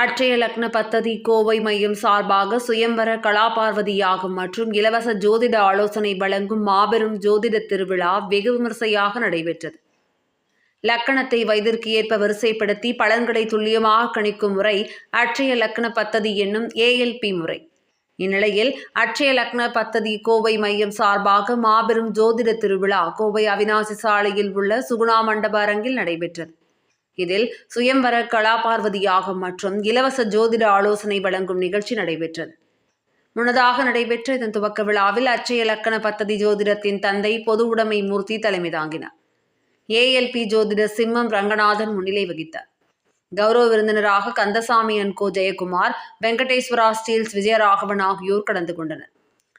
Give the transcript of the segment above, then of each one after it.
அட்சய லக்ன பத்ததி கோவை மையம் சார்பாக சுயம்பர கலாபார்வதி யாகம் மற்றும் இலவச ஜோதிட ஆலோசனை வழங்கும் மாபெரும் ஜோதிட திருவிழா வெகு விமர்சையாக நடைபெற்றது. லக்கணத்தை வயதிற்கு ஏற்ப வரிசைப்படுத்தி பலன்களை துல்லியமாக கணிக்கும் முறை அட்சய லக்ன பத்ததி என்னும் ஏஎல்பி முறை. இந்நிலையில் அட்சய லக்ன பத்ததி கோவை மையம் சார்பாக மாபெரும் ஜோதிட திருவிழா கோவை அவினாசி சாலையில் உள்ள சுகுணா மண்டப அரங்கில் நடைபெற்றது. இதில் சுயம்வர கலாபார்வதியாகும் மற்றும் இலவச ஜோதிட ஆலோசனை வழங்கும் நிகழ்ச்சி நடைபெற்றது. முன்னதாக நடைபெற்ற இதன் துவக்க விழாவில் அச்சய இலக்கண பத்ததி ஜோதிடத்தின் தந்தை பொது உடைமை மூர்த்தி தலைமை தாங்கினார். ஏஎல்பி ஜோதிட சிம்மம் ரங்கநாதன் முன்னிலை வகித்தார். கௌரவ விருந்தினராக Kandasamy and co Jayakumar Venkateswara steels Vijayaraghavan ஆகியோர் கலந்து கொண்டனர்.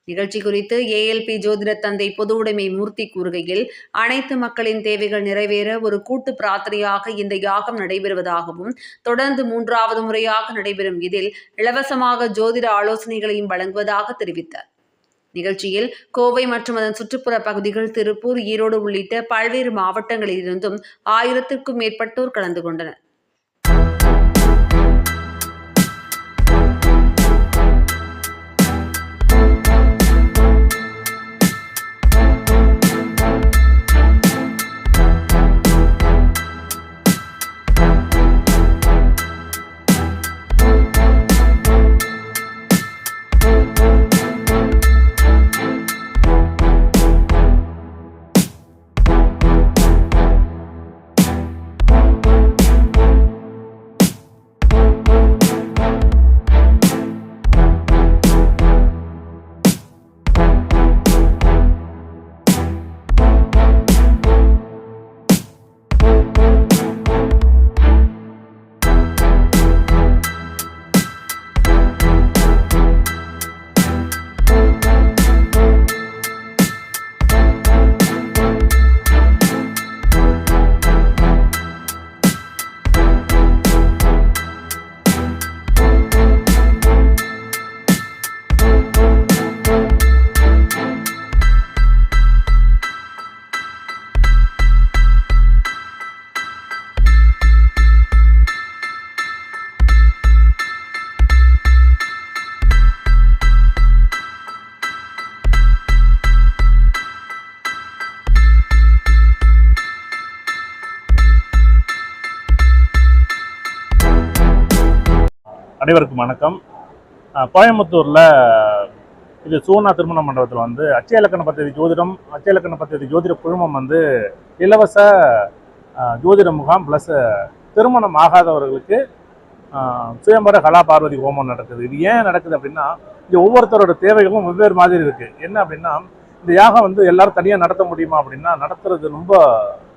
நிகழ்ச்சி குறித்து ஏஎல்பி ஜோதிட தந்தை பொது உடைமை மூர்த்தி கூறுகையில் அனைத்து மக்களின் தேவைகள் நிறைவேற ஒரு கூட்டு பிரார்த்தனையாக இந்த யாகம் நடைபெறுவதாகவும் தொடர்ந்து மூன்றாவது முறையாக நடைபெறும் இதில் இலவசமாக ஜோதிட ஆலோசனைகளையும் வழங்குவதாக தெரிவித்தார். நிகழ்ச்சியில் கோவை மற்றும் அதன் சுற்றுப்புற பகுதிகள் திருப்பூர் ஈரோடு உள்ளிட்ட பல்வேறு மாவட்டங்களிலிருந்தும் ஆயிரத்திற்கும் மேற்பட்டோர் கலந்து கொண்டனர். அனைவருக்கும் வணக்கம். கோயம்புத்தூரில் இது சூனா திருமண மண்டபத்தில் வந்து அச்சய இலக்கண பத்திரி ஜோதிடம் அச்சய இலக்கண பத்திரி ஜோதிட குழுமம் வந்து இலவச ஜோதிட முகாம் ப்ளஸ் திருமணம் ஆகாதவர்களுக்கு சுயம்பர கலா பார்வதி ஹோமம் நடக்குது. இது ஏன் நடக்குது அப்படின்னா இது ஒவ்வொருத்தரோட தேவைகளும் வெவ்வேறு மாதிரி இருக்குது என்ன அப்படின்னா இந்த யாகம் வந்து எல்லோரும் தனியாக நடத்த முடியுமா அப்படின்னா நடத்துறது ரொம்ப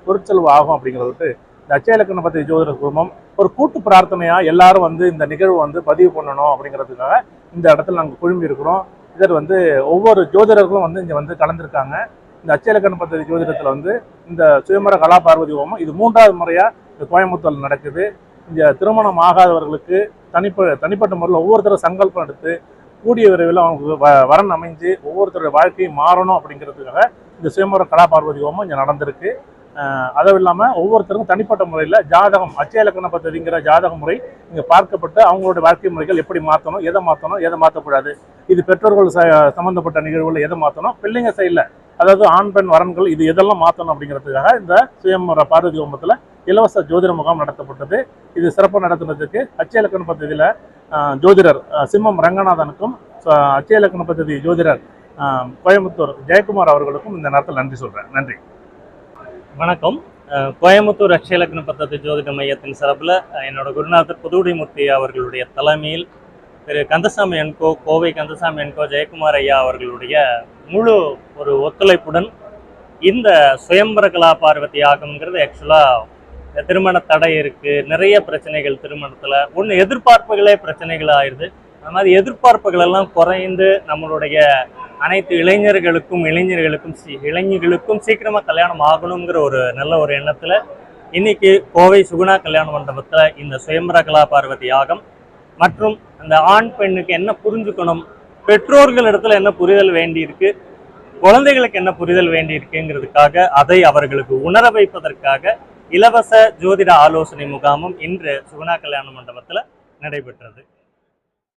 பொருட்செலவு ஆகும் அப்படிங்கிறது தச்ச இலக்கண பத்திரி ஜோதிட குழுமம் ஒரு கூட்டு பிரார்த்தனையாக எல்லாரும் வந்து இந்த நிகழ்வு வந்து பதிவு பண்ணணும் அப்படிங்கிறதுக்காக இந்த இடத்துல நாங்கள் குழும்பி இருக்கிறோம். இதர் வந்து ஒவ்வொரு ஜோதிடர்களும் வந்து இங்கே வந்து கலந்துருக்காங்க. இந்த அச்ச இலக்கண பத்திரி ஜோதிடத்தில் வந்து இந்த சுயமர கலா பார்வதி ஹோமம் இது மூன்றாவது முறையாக இந்த கோயம்புத்தூரில் நடக்குது. இந்த திருமணம் ஆகாதவர்களுக்கு தனிப்ப தனிப்பட்ட முறையில் ஒவ்வொருத்தரும் சங்கல்பம் எடுத்து கூடிய விரைவில் அவங்களுக்கு வரன் அமைஞ்சு ஒவ்வொருத்தருடைய வாழ்க்கையும் மாறணும் அப்படிங்கிறதுக்காக இந்த சுயமர கலா பார்வதி ஹோமம் இங்கே நடந்திருக்கு. அதுவும் இல்லாமல் ஒவ்வொருத்தரும் தனிப்பட்ட முறையில் ஜாதகம் அச்சயலக்கண பத்ததிங்கிற ஜாதக முறை இங்கே பார்க்கப்பட்டு அவங்களோட வாழ்க்கை முறைகள் எப்படி மாற்றணும் எதை மாற்றணும் எதை மாற்றக்கூடாது இது பெற்றோர்கள் சம்மந்தப்பட்ட நிகழ்வுகள் எதை மாற்றணும் பிள்ளைங்க சைடில் அதாவது ஆண் பெண் வரன்கள் இது எதெல்லாம் மாற்றணும் அப்படிங்கிறதுக்காக இந்த சுயம்பர பார்வதி ஹோமத்தில் இலவச ஜோதிட முகாம் நடத்தப்பட்டது. இது சிறப்பாக நடத்துனதுக்கு அச்சயலக்கண பத்ததியில் ஜோதிடர் சிம்மம் ரங்கநாதனுக்கும் அச்சயலக்கண பத்ததி ஜோதிடர் கோயம்புத்தூர் ஜெயக்குமார் அவர்களுக்கும் இந்த நேரத்தில் நன்றி சொல்கிறேன் நன்றி. வணக்கம். அஹ் கோயம்புத்தூர் அக்ஷயலக்ன பத்தத்து ஜோதிட மையத்தின் சார்பில் என்னோட குருநாதர் புதுவுடைமூர்த்தி அவர்களுடைய தலைமையில் திரு. கந்தசாமி என்கோ கோவை கந்தசாமி என்கோ ஜெயக்குமார் ஐயா அவர்களுடைய முழு ஒரு ஒத்துழைப்புடன் இந்த சுயம்பர கலா பார்வதி யாகம்ங்கிறது ஆக்சுவலாக திருமண தடை இருக்குது நிறைய பிரச்சனைகள் திருமணத்தில். ஒன்று எதிர்பார்ப்புகளே பிரச்சனைகள் ஆயிடுது அந்த மாதிரி எதிர்பார்ப்புகள் எல்லாம் குறைந்து நம்மளுடைய அனைத்து இளைஞர்களுக்கும் இளைஞர்களுக்கும் இளைஞர்களுக்கும் சீக்கிரமாக கல்யாணம் ஆகணுங்கிற ஒரு நல்ல ஒரு எண்ணத்தில் இன்னைக்கு கோவை சுகுணா கல்யாண மண்டபத்தில் இந்த சுயம்பர கலா பார்வதி யாகம் மற்றும் அந்த ஆண் பெண்ணுக்கு என்ன புரிஞ்சுக்கணும் பெற்றோர்கள் என்ன புரிதல் வேண்டியிருக்கு குழந்தைகளுக்கு என்ன புரிதல் வேண்டியிருக்குங்கிறதுக்காக அதை அவர்களுக்கு உணர வைப்பதற்காக இலவச ஜோதிட ஆலோசனை முகாமும் இன்று சுகுணா கல்யாண மண்டபத்தில் நடைபெற்றது.